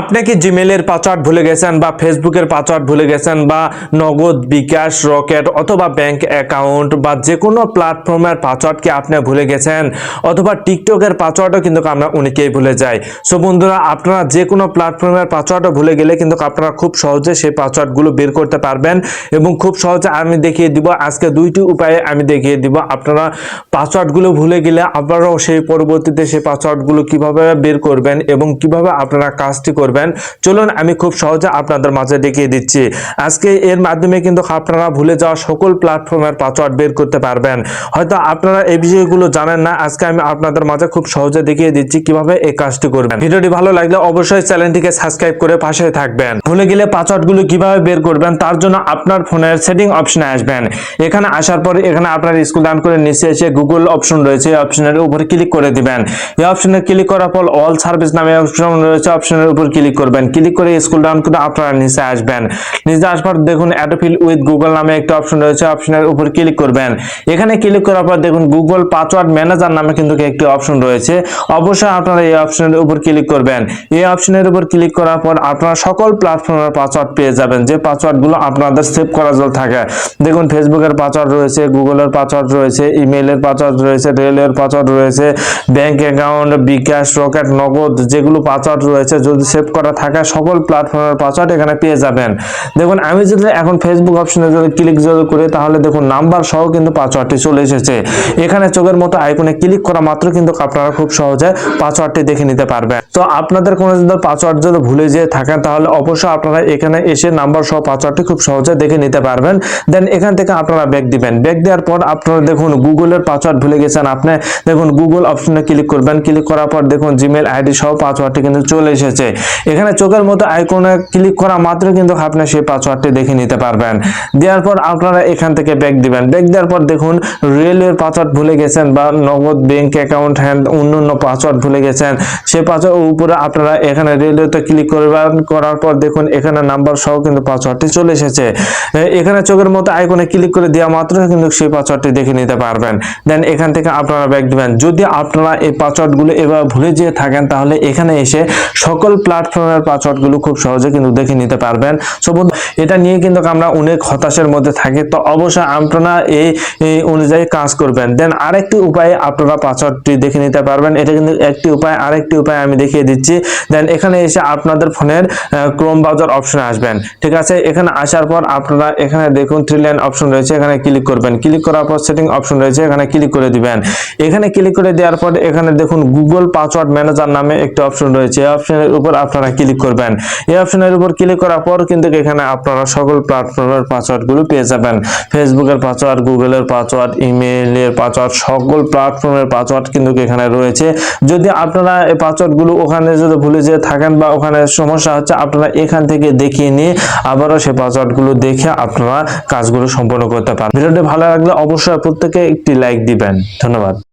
আপনি কি জিমেলের পাসওয়ার্ড ভুলে গেছেন বা ফেসবুকের পাসওয়ার্ড ভুলে গেছেন বা নগদ, বিকাশ, রকেট অথবা ব্যাংক অ্যাকাউন্ট বা যে কোনো প্ল্যাটফর্মের পাসওয়ার্ড কি আপনি ভুলে গেছেন? অথবা টিকটকের পাসওয়ার্ডও কিন্তু আমরা অনেকেই ভুলে যাই। সো বন্ধুরা, আপনারা যে কোনো প্ল্যাটফর্মের পাসওয়ার্ডও ভুলে গেলে কিন্তু আপনারা খুব সহজে সেই পাসওয়ার্ডগুলো বের করতে পারবেন এবং খুব সহজে আমি দেখিয়ে দিব। আজকে দুইটি উপায়ে আমি দেখিয়ে দিব। আপনারা পাসওয়ার্ডগুলো ভুলে গেলে আপনারাও সেই পরবর্তীতে সেই পাসওয়ার্ডগুলো কীভাবে বের করবেন এবং কীভাবে আপনারা কাজটি করবেন। চলুন, আমি খুব সহজে আপনাদের মাঝে দেখিয়ে দিচ্ছি। আজকে এর মাধ্যমে কিন্তু আপনারা ভুলে যাওয়া সকল প্ল্যাটফর্মের পাসওয়ার্ড বের করতে পারবেন। হয়তো আপনারা এই বিষয়গুলো জানেন না, আজকে আমি আপনাদের মাঝে খুব সহজে দেখিয়ে দিচ্ছি কীভাবে এই কাজটি করবেন। ভিডিওটি ভালো লাগলে অবশ্যই চ্যানেলটিকে সাবস্ক্রাইব করে পাশে থাকবেন। ভুলে গেলে পাসওয়ার্ডগুলো কীভাবে বের করবেন, তার জন্য আপনার ফোনের সেটিং অপশনে আসবেন। এখানে আসার পর এখানে আপনার স্কুল ডান করে নিচে এসে গুগল অপশন রয়েছে অপশনের উপর ক্লিক করে দিবেন। এই অপশনে ক্লিক করার পর অল সার্ভিস নামে অপশন রয়েছে অপশনের উপর ক্লিক করবেন। ক্লিক করে স্কুল ডাউন করে আপনারা নিচে আসবেন। নিচে আসার দেখুন অ্যাডোফিল উইথ গুগল নামে একটা অপশন রয়েছে। অপশনের উপর ক্লিক করবেন। এখানে ক্লিক করার পর দেখুন গুগল পাসওয়ার্ড ম্যানেজার নামে কিন্তু একটি অপশন রয়েছে। অবশ্যই আপনারা এই অপশনের উপর ক্লিক করবেন। এই অপশনের উপর ক্লিক করার পর আপনারা সকল প্ল্যাটফর্মের পাসওয়ার্ড পেয়ে যাবেন। যে পাসওয়ার্ডগুলো আপনাদের সেভ করা থাকে। দেখুন ফেসবুকের পাসওয়ার্ড রয়েছে গুগলের পাসওয়ার্ড রয়েছে ইমেইলের পাসওয়ার্ড রয়েছে রেলের পাসওয়ার্ড রয়েছে ব্যাংক অ্যাকাউন্ট বিকাশ রকেট নগদ যেগুলো পাসওয়ার্ড রয়েছে, যদি সেভ করা থাকে, সকল প্ল্যাটফর্মের পাসওয়ার্ড এখানে পেয়ে যাবেন। দেখুন, আমি যদি এখন ফেসবুক অপশনে যদি ক্লিক যদি করি, তাহলে দেখুন নাম্বার সহ কিন্তু পাসওয়ার্ডটি চলে এসেছে। এখানে চোখের মতো আইকনে ক্লিক করা মাত্র কিন্তু আপনারা খুব সহজে পাসওয়ার্ডটি দেখে নিতে পারবেন। তো আপনাদের কোনো যদি পাসওয়ার্ড যদি ভুলে যেয়ে থাকেন, তাহলে অবশ্যই আপনারা এখানে এসে নাম্বার সহ পাসওয়ার্ডটি খুব সহজে দেখে নিতে পারবেন। দেন এখান থেকে আপনারা ব্যাক দিবেন। ব্যাক দেওয়ার পর আপনারা দেখুন গুগলের পাসওয়ার্ড ভুলে গেছেন আপনি। দেখুন গুগল অপশনে ক্লিক করবেন। ক্লিক করার পর দেখুন জিমেল আইডি সহ পাসওয়ার্ডটি কিন্তু চলে এসেছে। এখানে চোখের মতো আইকনে ক্লিক করা মাত্র কিন্তু আপনি সেই পাসওয়ার্ডটি দেখে নিতে পারবেন। দেওয়ার পর আপনারা এখান থেকে ব্যাক দিবেন। ব্যাক দেওয়ার পর দেখুন রেলের পাসওয়ার্ড ভুলে গেছেন বা নগদ ব্যাংক অ্যাকাউন্ট হ্যান্ড অন্য অন্য পাসওয়ার্ড ভুলে গেছেন। সেই পাসওয়ার্ড উপরে আপনারা এখানে রেলওয়েতে ক্লিক করবেন। করার পর দেখুন, এখানে নাম্বার সহ কিন্তু পাসওয়ার্ডটি চলে এসেছে। এখানে চোখের মতো আইকনে ক্লিক করে দেওয়া মাত্র কিন্তু সেই পাসওয়ার্ডটি দেখে নিতে পারবেন। দেন এখান থেকে আপনারা ব্যাক দিবেন। যদি আপনারা এই পাসওয়ার্ডগুলো এবার ভুলে যেয়ে থাকেন, তাহলে এখানে এসে সকল প্ল্যাটফর্মের পাসওয়ার্ডগুলো খুব সহজে কিন্তু দেখে নিতে পারবেন। সো বন্ধু, এটা নিয়ে কিন্তু আমরা অনেক হতাশার মধ্যে থাকি। তো অবশ্যই আপনারা এই অনুযায়ী কাজ করবেন। দেন আরেকটি উপায়ে আপনারা পাসওয়ার্ডটি দেখে নিতে পারবেন। এটা কিন্তু একটি উপায়। আরেকটি উপায় আমি দেখিয়ে দিচ্ছি। দেন এখানে এসে আপনাদের ফোনের ক্রোম ব্রাউজার অপশনে আসবেন। ঠিক আছে? এখানে আসার পর আপনারা এখানে দেখুন থ্রি লাইন অপশন রয়েছে। এখানে ক্লিক করবেন। ক্লিক করার পর সেটিং অপশন রয়েছে। এখানে ক্লিক করে দিবেন। এখানে ক্লিক করে দেওয়ার পর এখানে দেখুন গুগল পাসওয়ার্ড ম্যানেজার নামে একটা অপশন রয়েছে। অপশনের উপর আপনারা ক্লিক করবেন। এই অপশনের উপর ক্লিক করার পর কিন্তু এখানে আপনারা সকল প্ল্যাটফর্মের পাসওয়ার্ডগুলো পেয়ে যাবেন। ফেসবুকের পাসওয়ার্ড গুগলের পাসওয়ার্ড ইমেইলের পাসওয়ার্ড সকল প্ল্যাটফর্মের পাসওয়ার্ড কিন্তু এখানে রয়েছে। যদি আপনারা এই পাসওয়ার্ডগুলো ওখানে যদি ভুলে যেয়ে থাকেন বা ওখানে সমস্যা হচ্ছে, আপনারা এখান থেকে দেখিয়ে নিয়ে আবারও সেই পাসওয়ার্ডগুলো দেখে আপনারা কাজগুলো সম্পন্ন করতে পারেন ভিডিওটি ভালো লাগলে অবশ্যই প্রত্যেকে একটি লাইক দিবেন। ধন্যবাদ।